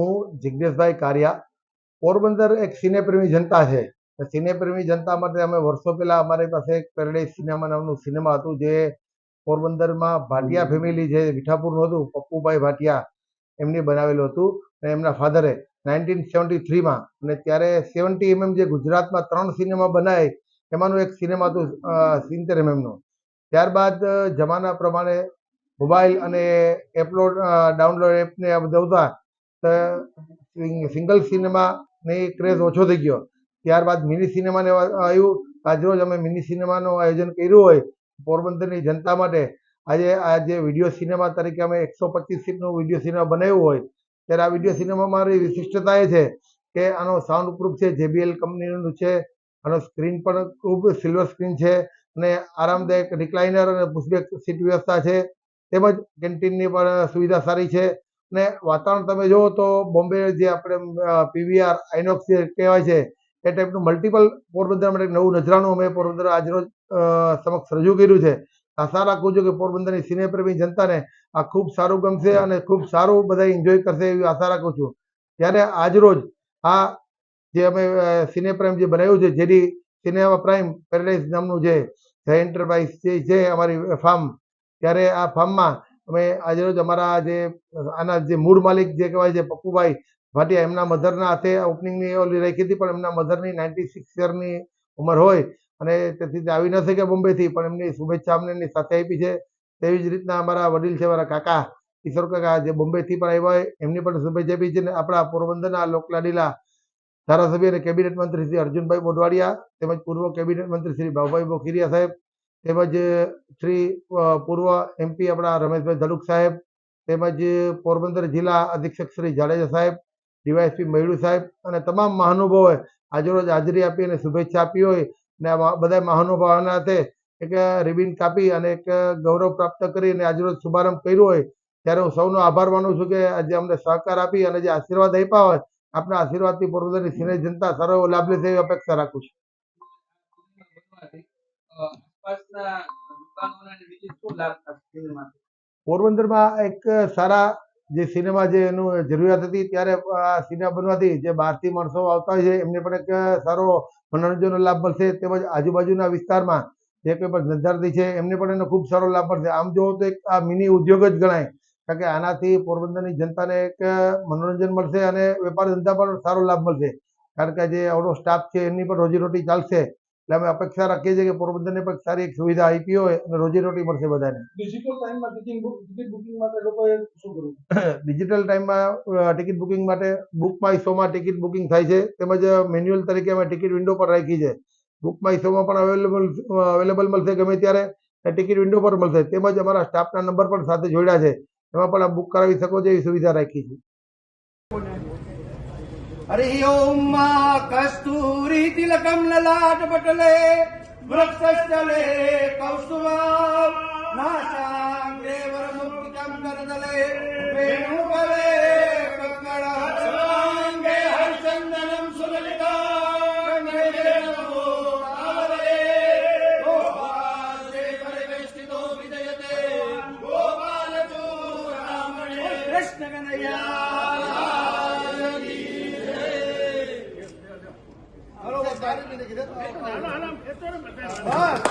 હું જિજ્ઞેશભાઈ કારિયા પોરબંદર એક સિનેપ્રેમી જનતા છે. સિનેપ્રેમી જનતા માટે અમે વર્ષો પહેલા અમારી પાસે એક પેરેડાઇઝ સિનેમા નામનું સિનેમા હતું જે પોરબંદરમાં ભાટિયા ફેમિલી જે વિઠાપુરનું હતું પપ્પુભાઈ ભાટિયા એમની બનાવેલું હતું અને એમના ફાધરે નાઇન્ટીન સેવન્ટી થ્રીમાં અને ત્યારે સેવન્ટી એમએમ જે ગુજરાતમાં ત્રણ સિનેમા બનાવે એમાંનું એક સિનેમા હતું સિત્તેર એમએમનું. ત્યારબાદ જમાના પ્રમાણે મોબાઈલ અને એપલોડ ડાઉનલોડ એપને આ બધા હતા સિંગલ સિનેમાની ક્રેઝ ઓછો થઈ ગયો. ત્યારબાદ મિની સિનેમાને આવ્યું. આજરોજ અમે મિની સિનેમાનું આયોજન કર્યું હોય પોરબંદરની જનતા માટે. આજે આ જે વીડિયો સિનેમા તરીકે અમે એકસો પચીસ સીટનું વીડિયો સિનેમા બનાવ્યું હોય. ત્યારે આ વીડિયો સિનેમામાં મારી વિશિષ્ટતા એ છે કે આનો સાઉન્ડ પ્રૂફ છે જેબીએલ કંપનીનું છે, આનો સ્ક્રીન પણ ખૂબ સિલ્વર સ્ક્રીન છે અને આરામદાયક રિક્લાઇનર અને પુશબેક સીટ વ્યવસ્થા છે. તેમજ કેન્ટીનની પણ સુવિધા સારી છે. અને વાતાવરણ તમે જુઓ તો બોમ્બે જે આપણે પીવીઆર આઇનોક્સ જે કહેવાય છે એ ટાઈપનું મલ્ટિપલ પોરબંદર માટે નવું નજરાનું અમે પોરબંદર આજરોજ સમક્ષ રજૂ કર્યું છે. આશા રાખું છું કે પોરબંદરની સિનેપ્રેમી જનતાને આ ખૂબ સારું ગમશે અને ખૂબ સારું બધા એન્જોય કરશે એવી આશા રાખું છું. ત્યારે આજરોજ આ જે અમે અ, સિનેપ્રેમ જે બનાવ્યું છે જેડી સિનેમા પ્રાઇમ પેરેડાઇઝ નામનું જે એન્ટરપ્રાઇઝ જે છે અમારી ફાર્મ ત્યારે આ ફાર્મમાં અમે આજરોજ અમારા જે, આના જે મૂળ માલિક જે કહેવાય છે, પપ્પુભાઈ ભાટિયા, એમના મધરના હાથે ઓપનિંગની ઓલી રાખી હતી, પણ એમના મધરની નાઇન્ટી સિક્સ યરની ઉંમર હોય અને તેથી તે આવી ન શકે બોમ્બેથી, પણ એમની શુભેચ્છા અમને એમની સાથે આપી છે. તેવી જ રીતના અમારા વડીલ છે, અમારા કાકા, કિશોર કાકા જે બોમ્બેથી પણ આવ્યા હોય, એમની પણ શુભેચ્છા આપી છે અને આપણા પોરબંદરના લોકલાડીલા ધારાસભ્ય અને કેબિનેટ મંત્રી શ્રી અર્જુનભાઈ મોઢવાડિયા તેમજ પૂર્વ કેબિનેટ મંત્રી શ્રી ભાવભાઈ બોખીરિયા સાહેબ તેમજ શ્રી પૂર્વ એમપી આપણા રમેશભાઈ ધડુક સાહેબ, તેમજ પોરબંદર જિલ્લા અધિક્ષક શ્રી જાડેજા સાહેબ, ડીવાયએસપી મયુડુ સાહેબ અને તમામ મહાનુભાવોએ આજરોજ હાજરી આપી અને શુભેચ્છા આપી હોય અને બધા મહાનુભાવોના હાથે એક રિબિન કાપી અને એક ગૌરવ પ્રાપ્ત કરી અને આજરોજ શુભારંભ કર્યો હોય, ત્યારે હું સૌનો આભાર માનું છું કે આજે અમને સહકાર આપી અને જે આશીર્વાદ આપ્યા હોય, આપના આશીર્વાદથી પોરબંદરની સિને જનતા સારો લાભ લેશે એવી અપેક્ષા રાખું છું. પોરબંદરમાં એક સારા જે સિનેમા જે એનું જરૂરિયાત હતી ત્યારે આ સિનેમા બનવાથી જે બહારથી માણસો આવતા હોય છે, એમને પણ એક સારો મનોરંજનનો લાભ મળશે. તેમજ આજુબાજુના વિસ્તારમાં જે કંઈ પણ ધંધાર્થી છે, એમને પણ એનો ખૂબ સારો લાભ મળશે. આમ જોવો તો એક આ મિની ઉદ્યોગ જ ગણાય. કારણ કે આનાથી પોરબંદરની જનતાને એક મનોરંજન મળશે અને વેપાર ધંધા પણ સારો લાભ મળશે. કારણ કે જે આવડો સ્ટાફ છે, એમની પણ રોજીરોટી ચાલશે. એટલે અમે અપેક્ષા રાખીએ છીએ કે પોરબંદરને પણ સારી એક સુવિધા આપી હોય અને રોજીરોટી મળશે બધાને. ડિજિટલ ટાઈમમાં ટિકિટ બુકિંગ માટે લોકોએ શું કરવું? ડિજિટલ ટાઈમમાં ટિકિટ બુકિંગ માટે બુક માય શોમાં ટિકિટ બુકિંગ થાય છે. તેમજ મેન્યુઅલ તરીકે અમે ટિકિટ વિન્ડો પર રાખી છે. બુક માય શોમાં પણ અવેલેબલ અવેલેબલ મળશે ગમે ત્યારે. ટિકિટ વિન્ડો પર મળશે. તેમજ અમારા સ્ટાફના નંબર પણ સાથે જોડ્યા છે. એમાં પણ બુક કરાવી શકો છો એવી સુવિધા રાખી છે. હરિ ઓમમાં કસ્તુરી તિલકમ લલાટ પટલે વૃક્ષ ચલે કૌસ્તુભ யாரு